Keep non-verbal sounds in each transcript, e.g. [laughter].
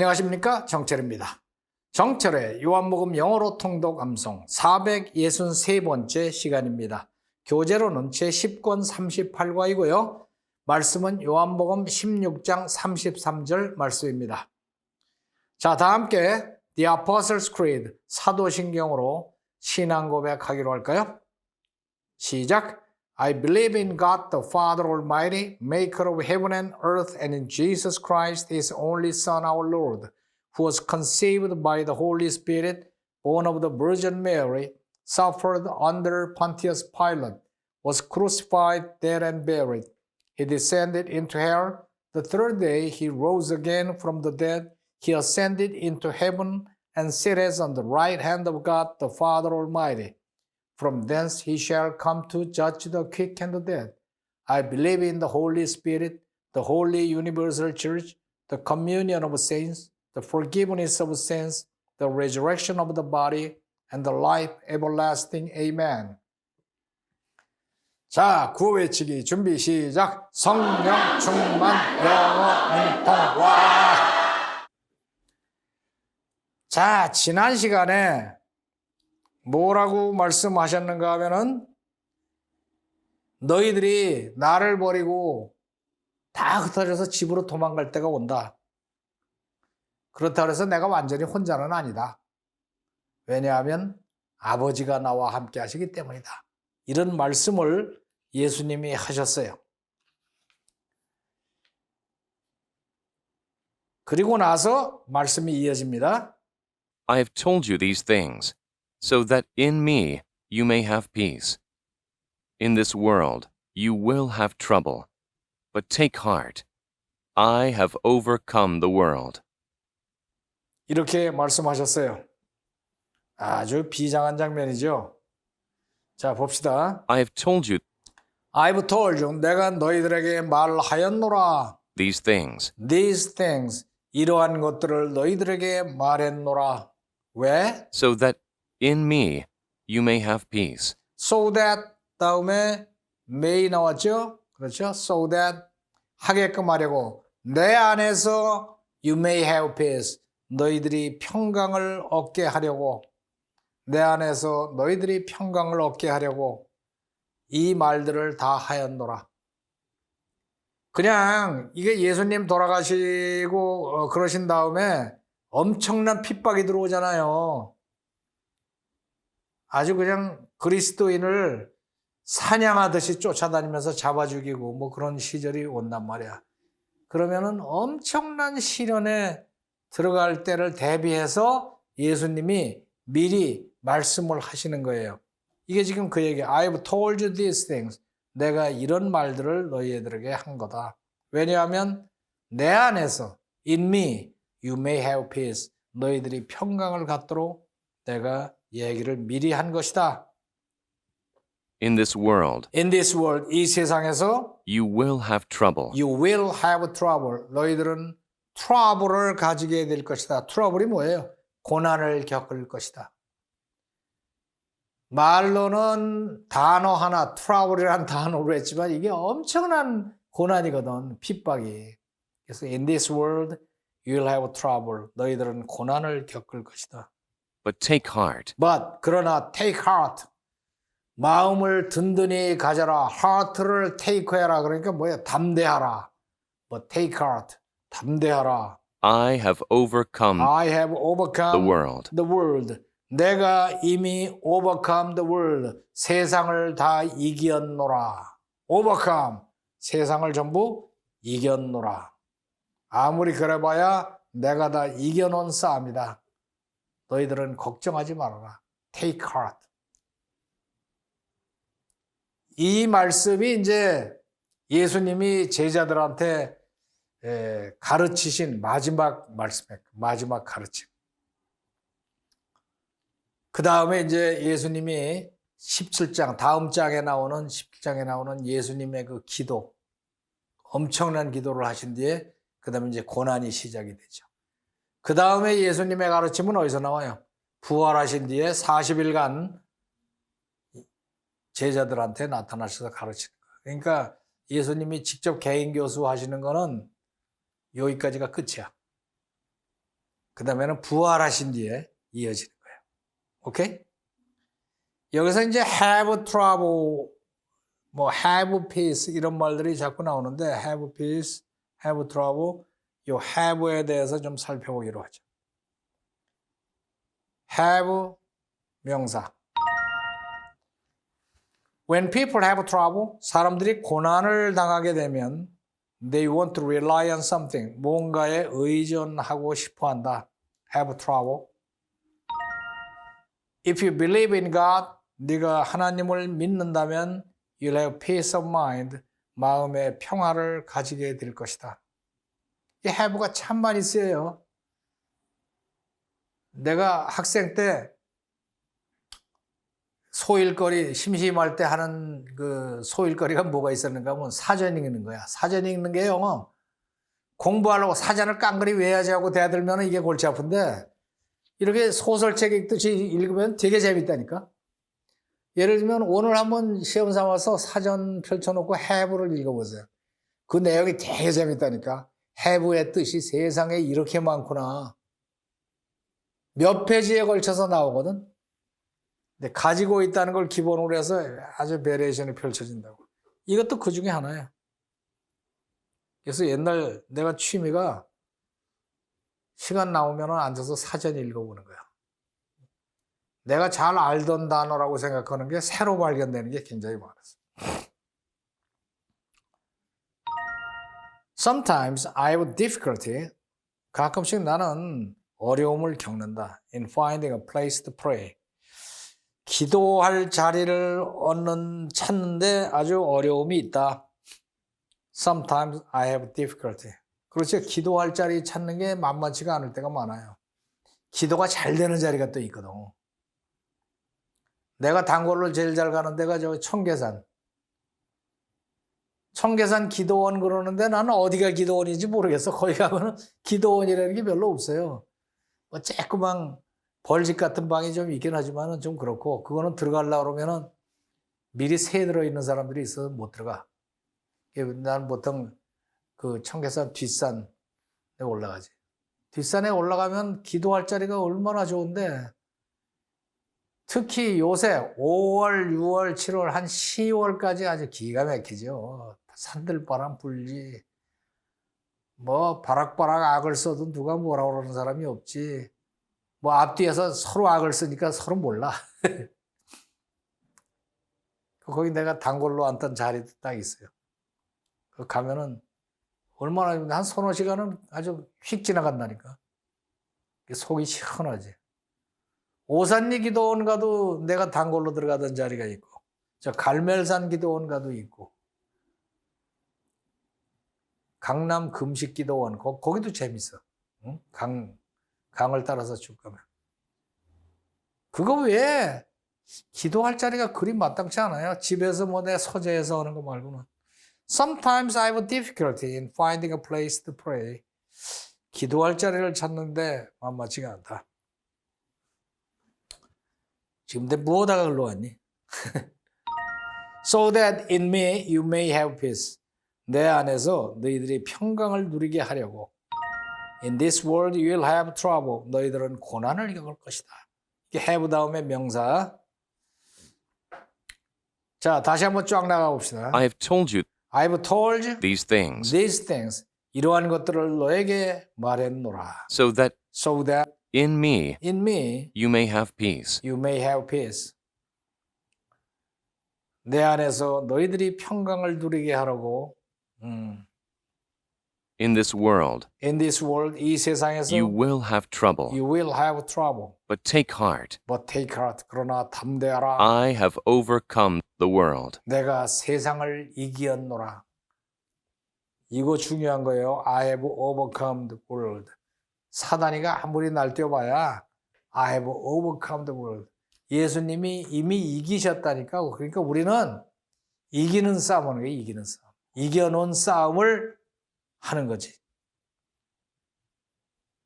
안녕하십니까 정철입니다. 정철의 요한복음 영어로 통독 암송 463번째 시간입니다. 교재로는 제10권 38과이고요. 말씀은 요한복음 16장 33절 말씀입니다. 자, 다 함께 The Apostles' Creed 사도신경으로 신앙 고백하기로 할까요? 시작. I believe in God the Father Almighty, maker of heaven and earth, and in Jesus Christ, his only Son, our Lord, who was conceived by the Holy Spirit, born of the Virgin Mary, suffered under Pontius Pilate, was crucified, dead, and buried. He descended into hell. The third day he rose again from the dead. He ascended into heaven and sitteth on the right hand of God the Father Almighty. From thence he shall come to judge the quick and the dead. I believe in the Holy Spirit, the holy universal church, the communion of saints, the forgiveness of sins, the resurrection of the body, and the life everlasting. Amen. 자, 구호 외치기 준비 시작. 성령 충만 영어 문통 와. 자, 지난 시간에 뭐라고 말씀하셨는가 하면은 너희들이 나를 버리고 다 흩어져서 집으로 도망갈 때가 온다. 그렇다고 해서 내가 완전히 혼자는 아니다. 왜냐하면 아버지가 나와 함께 하시기 때문이다. 이런 말씀을 예수님이 하셨어요. 그리고 나서 말씀이 이어집니다. I have told you these things, so that in me you may have peace. In this world you will have trouble, but take heart. I have overcome the world. 이렇게 말씀하셨어요. 아주 비장한 장면이죠. 자, 봅시다. I have told you I've told you, 내가 너희들에게 말하였노라. these things, These things, 이러한 것들을 너희들에게 말했노라. 왜? so that in me you may have peace. So that 다음에 may 나왔죠? 그렇죠? So that 하게끔 하려고 내 안에서 you may have peace. 너희들이 평강을 얻게 하려고 내 안에서 너희들이 평강을 얻게 하려고 이 말들을 다 하였노라. 그냥 이게 예수님 돌아가시고 어, 그러신 다음에 엄청난 핍박이 들어오잖아요. 아주 그냥 그리스도인을 사냥하듯이 쫓아다니면서 잡아 죽이고 뭐 그런 시절이 온단 말이야. 그러면은 엄청난 시련에 들어갈 때를 대비해서 예수님이 미리 말씀을 하시는 거예요. 이게 지금 그 얘기. I've told you these things. 내가 이런 말들을 너희들에게 한 거다. 왜냐하면 내 안에서 in me you may have peace. 너희들이 평강을 갖도록 내가 얘기를 미리 한 것이다. In this world In this world, 이 세상에서 you will have trouble, you will have trouble. 너희들은 트러블을 가지게 될 것이다. 트러블이 뭐예요? 고난을 겪을 것이다. 말로는 단어 하나, 트러블이라는 단어로 했지만 이게 엄청난 고난이거든, 핍박이. 그래서 in this world you will have trouble. 너희들은 고난을 겪을 것이다. But take heart. But 그러나 take heart. 마음을 든든히 가져라. heart를 take 해라. 그러니까 뭐야? 담대하라. But take heart. 담대하라. I have overcome I have overcome the world. the world. 내가 이미 overcome the world. 세상을 다 이겼노라. overcome. 세상을 전부 이겼노라. 아무리 그래봐야 내가 다 이겨놓은 싸움이다. 너희들은 걱정하지 말아라. Take heart. 이 말씀이 이제 예수님이 제자들한테 에, 가르치신 마지막 말씀이에요. 마지막 가르침. 그 다음에 이제 예수님이 17장, 다음 장에 나오는 17장에 나오는 예수님의 그 기도, 엄청난 기도를 하신 뒤에 그 다음에 이제 고난이 시작이 되죠. 그 다음에 예수님의 가르침은 어디서 나와요? 부활하신 뒤에 40일간 제자들한테 나타나셔서 가르치는 거예요. 그러니까 예수님이 직접 개인 교수 하시는 거는 여기까지가 끝이야. 그 다음에는 부활하신 뒤에 이어지는 거예요. 오케이? 여기서 이제 have trouble, 뭐 have peace 이런 말들이 자꾸 나오는데 have peace, have trouble, 요 have에 대해서 좀 살펴보기로 하죠. have 명사. When people have trouble, 사람들이 고난을 당하게 되면 they want to rely on something, 뭔가에 의존하고 싶어 한다. have trouble. If you believe in God, 네가 하나님을 믿는다면 you'll have peace of mind, 마음의 평화를 가지게 될 것이다. 이 have가 참 많이 쓰여요. 내가 학생 때 소일거리 심심할 때 하는 그 소일거리가 뭐가 있었는가 하면 사전 읽는 거야. 사전 읽는 게 영어. 공부하려고 사전을 깡그리 외야지 하고 대들면 이게 골치 아픈데 이렇게 소설책 읽듯이 읽으면 되게 재밌다니까. 예를 들면 오늘 한번 시험 삼아서 사전 펼쳐놓고 해부를 읽어보세요. 그 내용이 되게 재밌다니까. 해부의 뜻이 세상에 이렇게 많구나. 몇 페이지에 걸쳐서 나오거든. 근데 가지고 있다는 걸 기본으로 해서 아주 베리에이션이 펼쳐진다고. 이것도 그 중에 하나예요. 그래서 옛날 내가 취미가 시간 나오면 앉아서 사전 읽어보는 거야. 내가 잘 알던 단어라고 생각하는 게 새로 발견되는 게 굉장히 많았어. Sometimes I have difficulty. 가끔씩 나는 어려움을 겪는다. In finding a place to pray. 기도할 자리를 얻는 찾는데 아주 어려움이 있다. Sometimes I have difficulty. 그렇죠. 기도할 자리 찾는 게 만만치가 않을 때가 많아요. 기도가 잘 되는 자리가 또 있거든. 내가 단골로 제일 잘 가는 데가 저 청계산. 청계산 기도원 그러는데 나는 어디가 기도원인지 모르겠어. 거기 가면은 기도원이라는 게 별로 없어요. 뭐 쬐끄만 벌집 같은 방이 좀 있긴 하지만은 좀 그렇고 그거는 들어가려고 그러면은 미리 새 들어 있는 사람들이 있어서 못 들어가. 난 보통 그 청계산 뒷산에 올라가지. 뒷산에 올라가면 기도할 자리가 얼마나 좋은데 특히 요새 5월, 6월, 7월, 한 10월까지 아주 기가 막히죠. 산들바람 불지. 뭐 바락바락 악을 써도 누가 뭐라 그러는 사람이 없지. 뭐 앞뒤에서 서로 악을 쓰니까 서로 몰라. [laughs] 거기 내가 단골로 앉던 자리도 딱 있어요. 그 가면은 얼마나 한 서너 시간은 아주 휙 지나간다니까. 속이 시원하지. 오산리 기도원 가도 내가 단골로 들어가던 자리가 있고, 저 갈멜산 기도원 가도 있고, 강남 금식 기도원 거, 거기도 재밌어. 응? 강 강을 따라서 쭉 가면. 그거 왜 기도할 자리가 그리 마땅치 않아요? 집에서 뭐 내 서재에서 하는 거 말고는. Sometimes I have difficulty in finding a place to pray. 기도할 자리를 찾는데 만만치가 않다. 지금 내 뭐하다가 글로 왔니? so that in me you may have peace. 내 안에서 너희들이 평강을 누리게 하려고. In this world you will have trouble. 너희들은 고난을 겪을 것이다. have 다음에 명사. 자, 다시 한번 쫙 나가 봅시다. I have told you I've told you these things these things. 이러한 것들을 너에게 말했노라. so that So that in me in me you may have peace. you may have peace. 내 안에서 너희들이 평강을 누리게 하라고. 음. In this world In this world, 이 세상에서 you will have trouble, you will have trouble. but take heart. But take heart. 그러나 담대하라. I have overcome the world. 내가 세상을 이기었노라. 이거 중요한 거예요. I have overcome the world. 사단이가 아무리 날뛰어봐야 I have overcome the world. 예수님이 이미 이기셨다니까. 그러니까 우리는 이기는 싸움하는 거예요. 이기는 싸움. 이겨놓은 싸움을 하는 거지.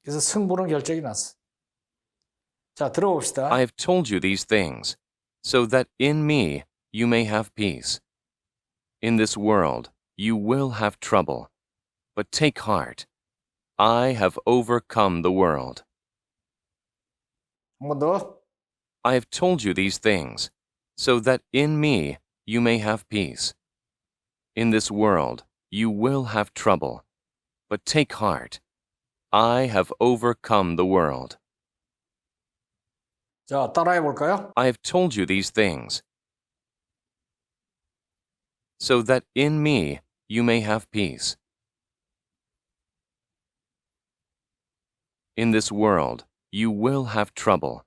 그래서 승부는 결정이 났어. 자, 들어봅시다. I have told you these things so that in me you may have peace. In this world you will have trouble, but take heart. I have overcome the world. 한 번 더. I have told you these things, so that in me you may have peace. In this world you will have trouble, but take heart. I have overcome the world. 자, 따라해 볼까요? I have told you these things, so that in me you may have peace. In this world, you will have trouble.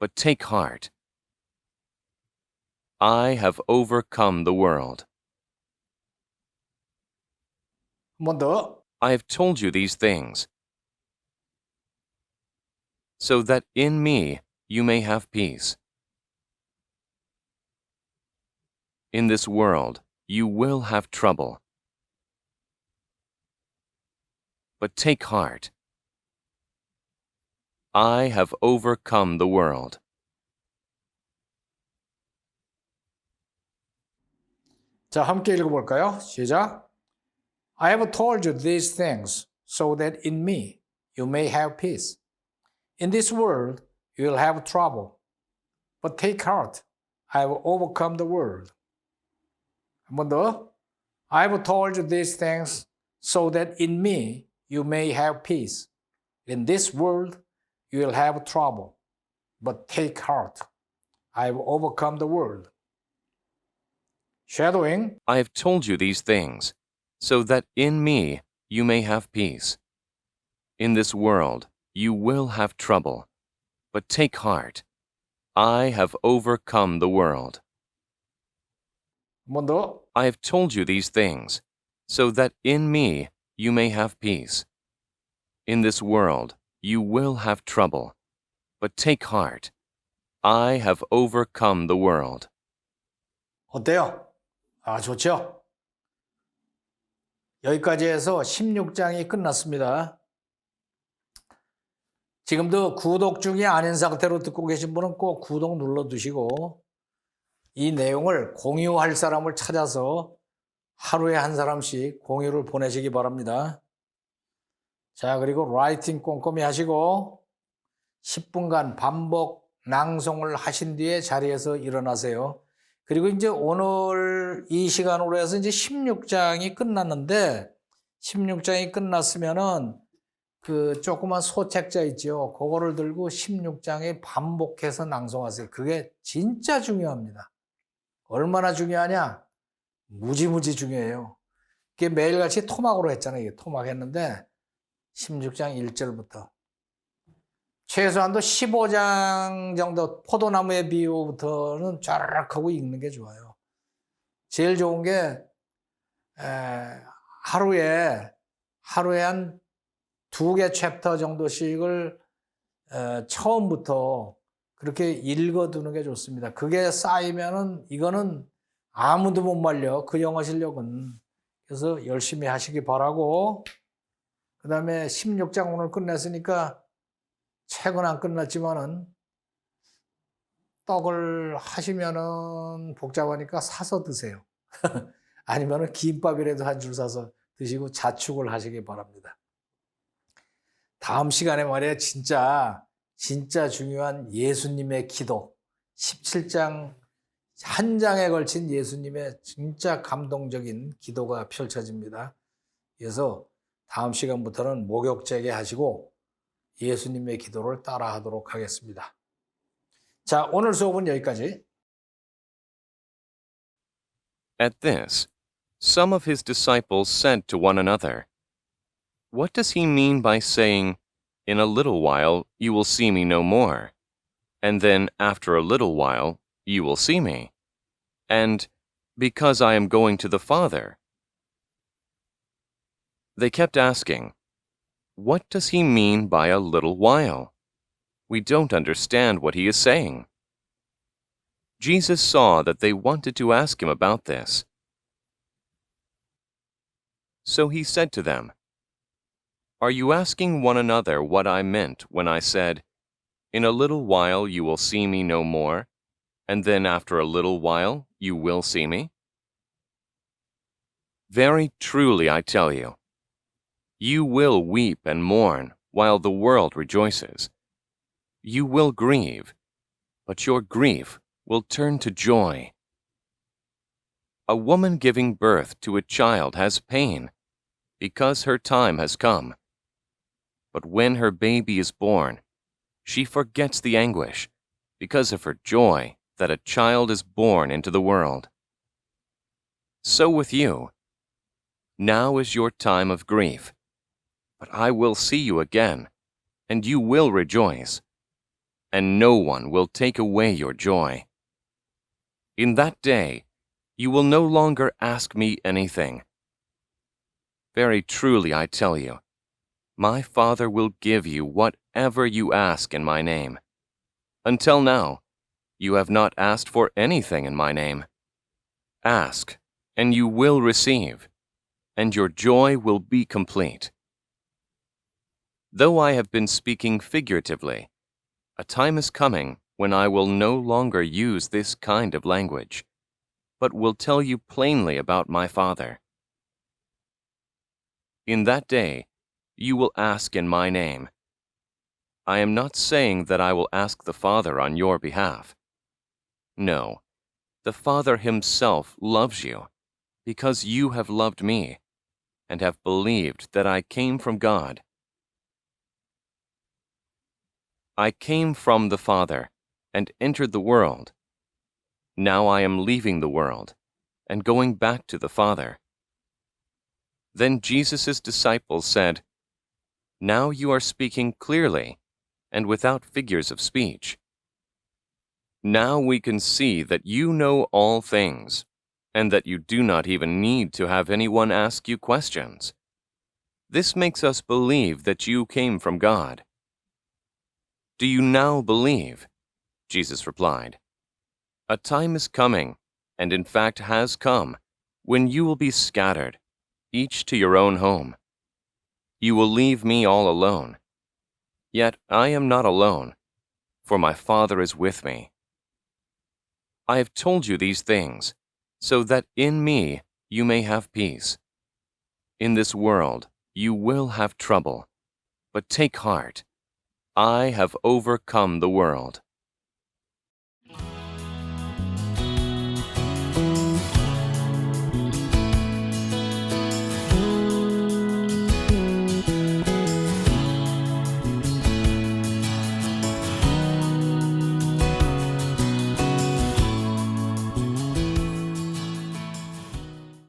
But take heart. I have overcome the world. I have told you these things, so that in me you may have peace. In this world, you will have trouble. But take heart. I have overcome the world. 자, 함께 읽어볼까요? 시작. I have told you these things so that in me you may have peace. In this world you will have trouble. But take heart. I have overcome the world. 한 번 더. I have told you these things so that in me you may have peace. In this world, you will have trouble, but take heart. I have overcome the world. Shadowing I have told you these things, so that in me you may have peace. In this world, you will have trouble, but take heart. I have overcome the world. I have told you these things, so that in me you may have peace. In this world you will have trouble, but take heart. I have overcome the world. 어때요? 아, 좋죠? 여기까지 해서 16장이 끝났습니다. 지금도 구독 중이 아닌 상태로 듣고 계신 분은 꼭 구독 눌러 두시고 이 내용을 공유할 사람을 찾아서 하루에 한 사람씩 공유를 보내시기 바랍니다. 자, 그리고 라이팅 꼼꼼히 하시고 10분간 반복 낭송을 하신 뒤에 자리에서 일어나세요. 그리고 이제 오늘 이 시간으로 해서 이제 16장이 끝났는데 16장이 끝났으면은 그 조그만 소책자 있죠. 그거를 들고 16장에 반복해서 낭송하세요. 그게 진짜 중요합니다. 얼마나 중요하냐? 무지무지 중요해요. 그게 매일같이 토막으로 했잖아요. 이게 토막 했는데 16장 1절부터 최소한도 15장 정도 포도나무의 비유부터는 쫙 하고 읽는 게 좋아요. 제일 좋은 게 에, 하루에 하루에 한 두 개 챕터 정도씩을 에, 처음부터 그렇게 읽어두는 게 좋습니다. 그게 쌓이면은 이거는 아무도 못 말려 그 영어 실력은 그래서 열심히 하시기 바라고 그 다음에 16장 오늘 끝냈으니까 책은 안 끝났지만은 떡을 하시면은 복잡하니까 사서 드세요. [laughs] 아니면은 김밥이라도 한 줄 사서 드시고 자축을 하시기 바랍니다. 다음 시간에 말이에요. 진짜 진짜 중요한 예수님의 기도 17장 한 장에 걸친 예수님의 진짜 감동적인 기도가 펼쳐집니다. 그래서 다음 시간부터는 목욕제게 하시고 예수님의 기도를 따라하도록 하겠습니다. 자, 오늘 수업은 여기까지. At this, some of his disciples said to one another, What does he mean by saying, In a little while you will see me no more, and then after a little while you will see me, and because I am going to the Father? They kept asking, What does he mean by a little while? We don't understand what he is saying. Jesus saw that they wanted to ask him about this. So he said to them, Are you asking one another what I meant when I said, In a little while you will see me no more, and then after a little while you will see me? Very truly I tell you, you will weep and mourn while the world rejoices. You will grieve, but your grief will turn to joy. A woman giving birth to a child has pain because her time has come. But when her baby is born, she forgets the anguish because of her joy that a child is born into the world. So with you. Now is your time of grief, but I will see you again, and you will rejoice, and no one will take away your joy. In that day, you will no longer ask me anything. Very truly I tell you, my Father will give you whatever you ask in my name. Until now, you have not asked for anything in my name. Ask, and you will receive, and your joy will be complete. Though I have been speaking figuratively, a time is coming when I will no longer use this kind of language, but will tell you plainly about my Father. In that day, you will ask in my name. I am not saying that I will ask the Father on your behalf. No, the Father Himself loves you, because you have loved me, and have believed that I came from God. I came from the Father, and entered the world. Now I am leaving the world, and going back to the Father. Then Jesus' disciples said, Now you are speaking clearly, and without figures of speech. Now we can see that you know all things, and that you do not even need to have anyone ask you questions. This makes us believe that you came from God. Do you now believe? Jesus replied. A time is coming, and in fact has come, when you will be scattered, each to your own home. You will leave me all alone. Yet I am not alone, for my Father is with me. I have told you these things, so that in me you may have peace. In this world you will have trouble, but take heart. I have overcome the world.